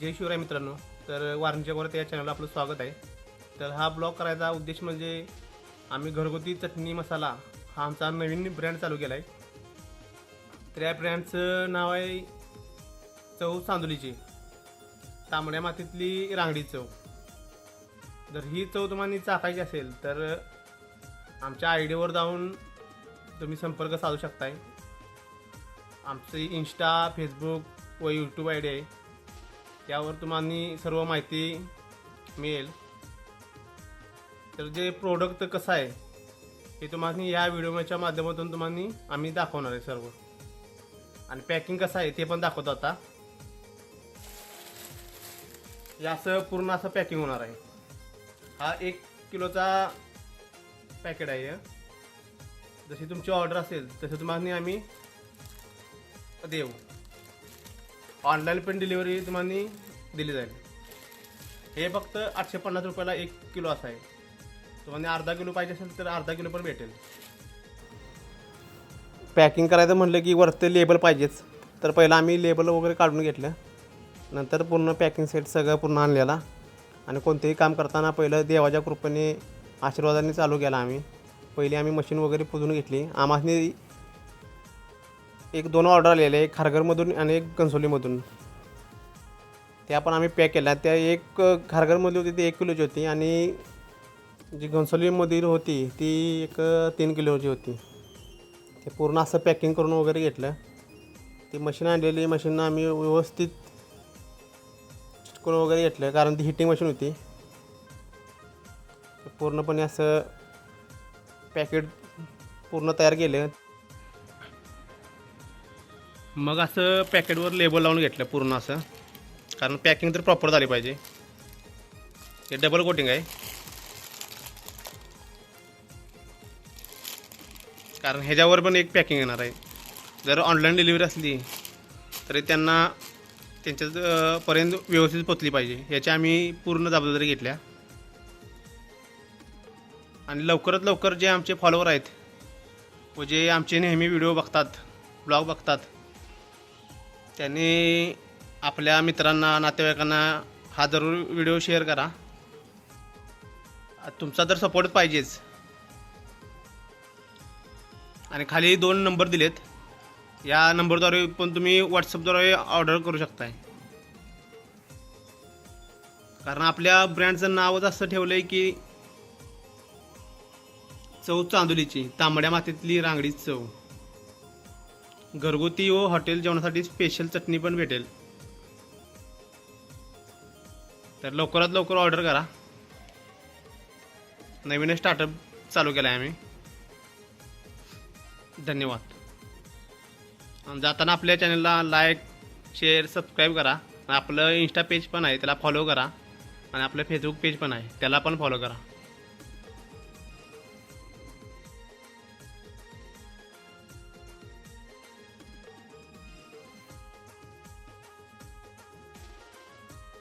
जय शिवराय मित्रांनो. तर वारणच्या वर या चॅनलला आपलं स्वागत आहे. तर हा ब्लॉग करायचा उद्देश म्हणजे आम्ही घरगुती चटणी मसाला हा आमचा नवीन ब्रँड चालू केला आहे तर या ब्रँडचं नाव आहे चव चांदोलीची तांबड्या मातीतली रांगडी चव. जर ही चव तुम्हाला चाखायची असेल तर आमच्या आय डीवर जाऊन तुम्ही संपर्क साधू शकताय. आमचं इंस्टा फेसबुक व यूट्यूब आय डी आहे. यावर तुम्हाला सर्व माहिती मिळेल. तर जे प्रोडक्ट कसं आहे हे तुम्हाला या व्हिडिओच्या माध्यमातून तुम्हाला आम्ही दाखवणार आहे सर्व. आणि पॅकिंग कसं आहे ते पण दाखवतो आता. यासह असं पूर्ण असं पॅकिंग होणार आहे. हा एक किलोचा पॅकेट आहे जशी तुमची ऑर्डर असेल तसं तुम्हाला आम्ही देऊ. ऑनलाईन पण डिलिव्हरी तुम्हाला दिली जाईल. हे फक्त आठशे पन्नास रुपयाला एक किलो असं आहे. तुम्हाला अर्धा किलो पाहिजे असेल तर अर्धा किलो पण भेटेल. पॅकिंग करायचं म्हटलं की वरती लेबल पाहिजेच. तर पहिलं आम्ही लेबल वगैरे काढून घेतलं. नंतर पूर्ण पॅकिंग सेट सगळं पूर्ण आणलेला. आणि कोणतेही काम करताना पहिलं देवाच्या कृपेने आशीर्वादाने चालू केला आम्ही. पहिली आम्ही मशीन वगैरे पुजून घेतली. आम्हाला एक दोन ऑर्डर आलेले एक खारघरमधून आणि एक कन्सोलीमधून त्या पण आम्ही पॅक केल्या. त्या एक खारघरमधली होती ती एक किलोची होती आणि जी घनसोलीमधील होती ती एक तीन किलोची होती. ते पूर्ण असं पॅकिंग करून वगैरे घेतलं. ती मशीन आणलेली मशीन आम्ही व्यवस्थित चिटकून वगैरे घेतलं कारण ती हिटिंग मशीन होती. पूर्णपणे असं पॅकेट पूर्ण तयार केलं. मग असं पॅकेटवर लेबल लावून घेतलं पूर्ण असं. कारण पॅकिंग तर प्रॉपर झाली पाहिजे. हे डबल कोटिंग आहे. कारण ह्याच्यावर पण एक पॅकिंग येणार आहे. जर ऑनलाईन डिलिव्हरी असली तरी त्यांना त्यांच्या पर्यंत व्यवस्थित पोचली पाहिजे. याची आम्ही पूर्ण जबाबदारी घेतल्या. आणि लवकरात लवकर जे आमचे फॉलोवर आहेत व जे आमचे नेहमी व्हिडिओ बघतात ब्लॉग बघतात त्यांनी आपल्या मित्रांना नातेवाईकांना हा जरूर व्हिडिओ शेअर करा. तुमचा तर सपोर्ट पाहिजेच. आणि खाली दोन नंबर दिलेत. या नंबरद्वारे पण तुम्ही व्हॉट्सअपद्वारे ऑर्डर करू शकताय. कारण आपल्या ब्रँडचं नावच असं ठेवलं आहे की चव चांदोलीची तांबड्या मातीतली रांगडी चव. घरगुती व हॉटेल जेवणासाठी स्पेशल चटणी पण भेटेल. तर लवकरात लवकर ऑर्डर करा. नवीन स्टार्टअप चालू केला आहे आम्ही. धन्यवाद. आणि जाताना आपल्या चॅनलला लाईक शेअर सबस्क्राईब करा. आणि आपलं इंस्टा पेज पण आहे त्याला फॉलो करा. आणि आपलं फेसबुक पेज पण आहे त्याला पण फॉलो करा.